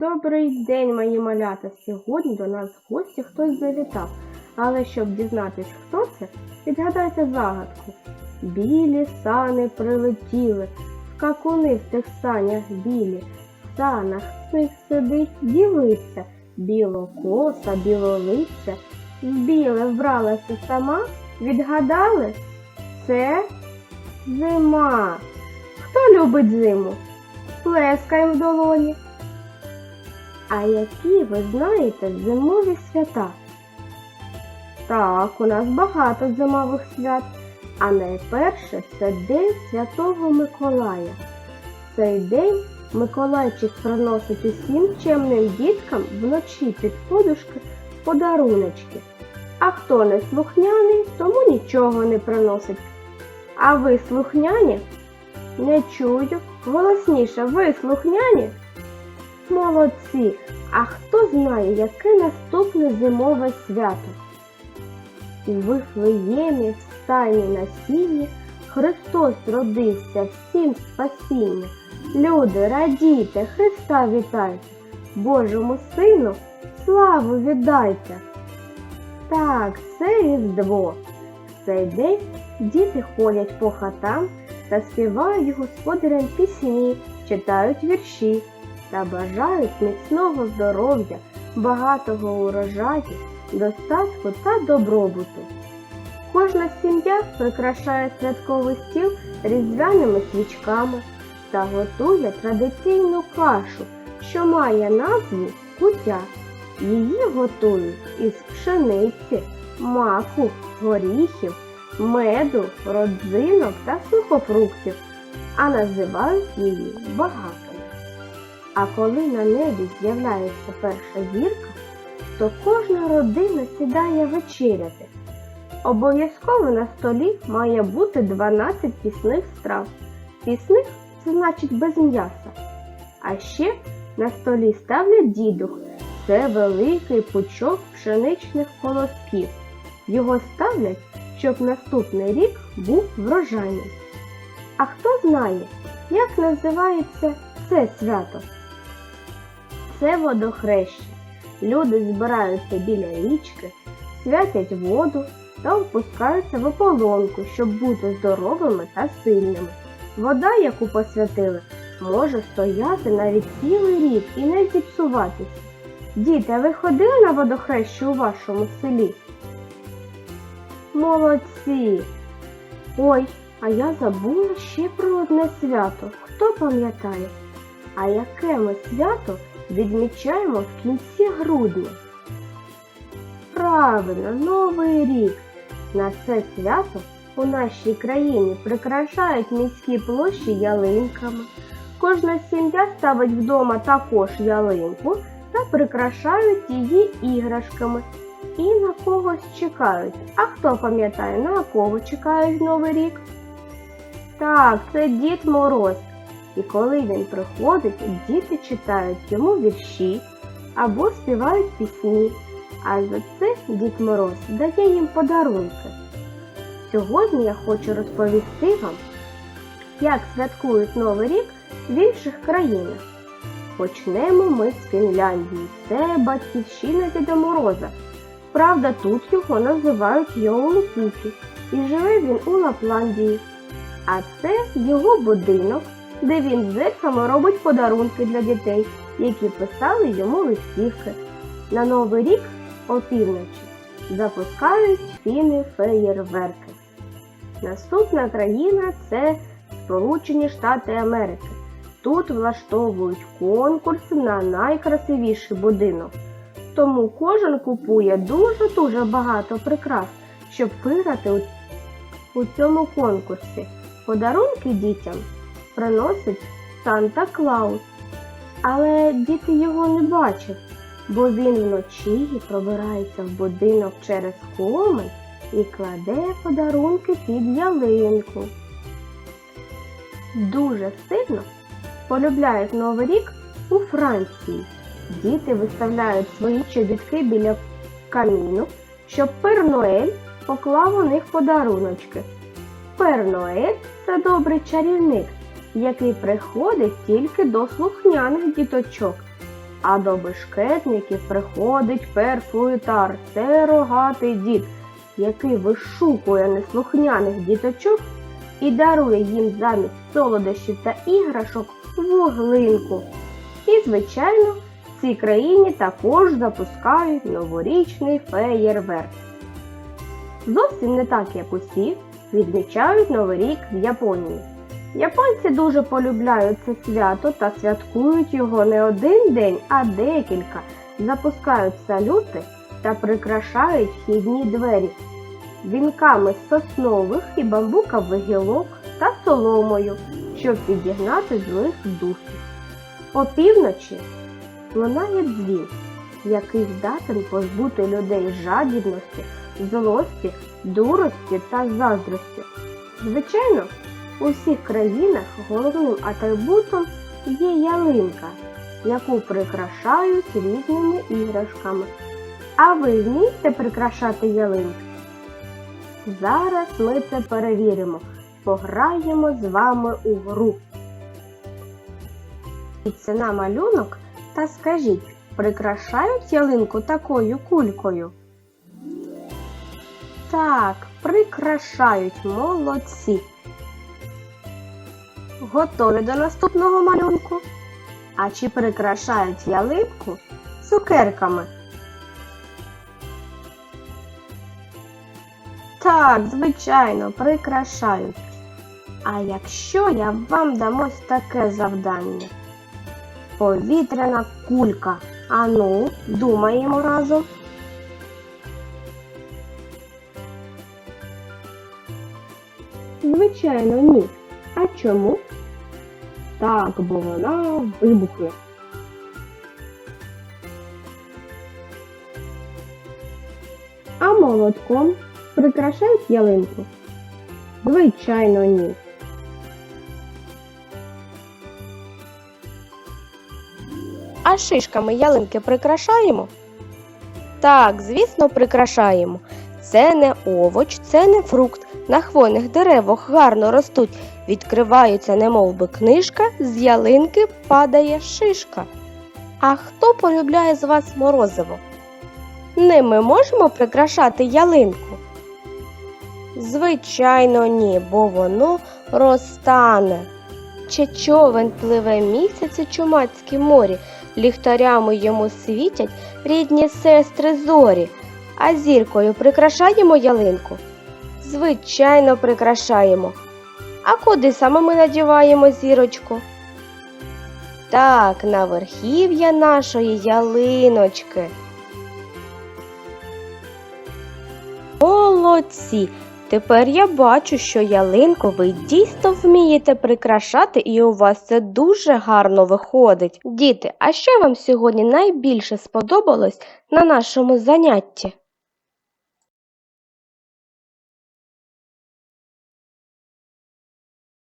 Добрий день, мої малята. Сьогодні до нас в гості хтось завітав. Але щоб дізнатись, хто це, відгадайте загадку. Білі сани прилетіли, скакуни в тих санях білі, в санах них сидить дівиця, білокоса, білолиця, в біле вбралася сама, відгадали? Це зима. Хто любить зиму? Плескаємо в долоні. А які ви знаєте зимові свята? Так, у нас багато зимових свят, а найперше це День Святого Миколая. Цей день Миколайчик приносить усім чемним діткам вночі під подушки подаруночки. А хто не слухняний, тому нічого не приносить. А ви слухняні? Не чую. Голосніше, ви слухняні? Молодці! А хто знає, яке наступне зимове свято? У Вифлеємі в стайні на сіні Христос родився всім спасіння. Люди, радійте, Христа вітайте, Божому Сину славу віддайте. Так, це Різдво. В цей день діти ходять по хатам та співають господарям пісні, читають вірші та бажають міцного здоров'я, багатого урожаю, достатку та добробуту. Кожна сім'я прикрашає святковий стіл різдвяними свічками та готує традиційну кашу, що має назву кутя. Її готують із пшениці, маку, горіхів, меду, родзинок та сухофруктів, а називають її багатою. А коли на небі з'являється перша зірка, то кожна родина сідає вечеряти. Обов'язково на столі має бути 12 пісних страв. Пісних це значить без м'яса. А ще на столі ставлять дідух. Це великий пучок пшеничних колосків. Його ставлять, щоб наступний рік був врожайний. А хто знає, як називається це свято? Це водохреща. Люди збираються біля річки, святять воду та опускаються в ополонку, щоб бути здоровими та сильними. Вода, яку посвятили, може стояти навіть цілий рік і не зіпсуватися. Діти, ви ходили на водохрещу у вашому селі? Молодці! Ой, а я забула ще про одне свято. Хто пам'ятає? А яке ми свято відмічаємо в кінці грудня? Правильно, Новий рік. На це свято у нашій країні прикрашають міські площі ялинками. Кожна сім'я ставить вдома також ялинку та прикрашають її іграшками. І на когось чекають. А хто пам'ятає, на кого чекають Новий рік? Так, це Дід Мороз. І коли він приходить, діти читають йому вірші або співають пісні. А за це Дід Мороз дає їм подарунки. Сьогодні я хочу розповісти вам, як святкують Новий рік в інших країнах. Почнемо ми з Фінляндії. Це батьківщина Діда Мороза. Правда, тут його називають Йоулупуки, і живе він у Лапландії. А це його будинок, де він зеками робить подарунки для дітей, які писали йому листівки. На Новий рік опівночі запускають фіни феєрверки. Наступна країна це Сполучені Штати Америки. Тут влаштовують конкурс на найкрасивіший будинок. Тому кожен купує дуже-дуже багато прикрас, щоб виграти у цьому конкурсі. Подарунки дітям приносить Санта Клаус. Але діти його не бачать, бо він вночі пробирається в будинок через комин і кладе подарунки під ялинку. Дуже сильно полюбляють Новий рік у Франції. Діти виставляють свої чобітки біля каміну, щоб Пер Ноель поклав у них подаруночки. Пер Ноель це добрий чарівник, який приходить тільки до слухняних діточок А до бешкетників приходить перфуїтар, це рогатий дід, який вишукує неслухняних діточок і дарує їм замість солодощів та іграшок вуглинку. І, звичайно, в цій країні також запускають новорічний феєрверк. Зовсім не так, як усі, відмічають Новий рік в Японії. Японці дуже полюбляють це свято та святкують його не один день, а декілька. Запускають салюти та прикрашають вхідні двері вінками соснових і бамбукових гілок та соломою, щоб підігнати злих духів. Опівночі лунає дзвін, який здатен позбути людей жадібності, злості, дурості та заздрості. Звичайно, у всіх країнах головним атрибутом є ялинка, яку прикрашають різними іграшками. А ви вмієте прикрашати ялинки? Зараз ми це перевіримо. Пограємо з вами у гру. Дивіться на малюнок та скажіть, прикрашають ялинку такою кулькою? Так, прикрашають молодці. Готові до наступного малюнку? А чи прикрашають ялинку цукерками? Так, звичайно, прикрашають. А якщо я вам дам ось таке завдання? Повітряна кулька. Ану, думаємо разом. Звичайно, ні. А чому? Так, бо вона вибухне. А молотком прикрашають ялинку? Звичайно, ні. А шишками ялинки прикрашаємо? Так, звісно, прикрашаємо. Це не овоч, це не фрукт. На хвойних деревах гарно ростуть, відкриваються, немов би книжка, з ялинки падає шишка. А хто полюбляє з вас морозиво? Ними можемо прикрашати ялинку? Звичайно, ні, бо воно розтане. Чи човен пливе місяць у чумацькім морі, ліхтарями йому світять рідні сестри зорі, а зіркою прикрашаємо ялинку? Звичайно, прикрашаємо. А куди саме ми надіваємо зірочку? Так, на верхів'я нашої ялиночки. Молодці! Тепер я бачу, що ялинку ви дійсно вмієте прикрашати, і у вас це дуже гарно виходить. Діти, а що вам сьогодні найбільше сподобалось на нашому занятті?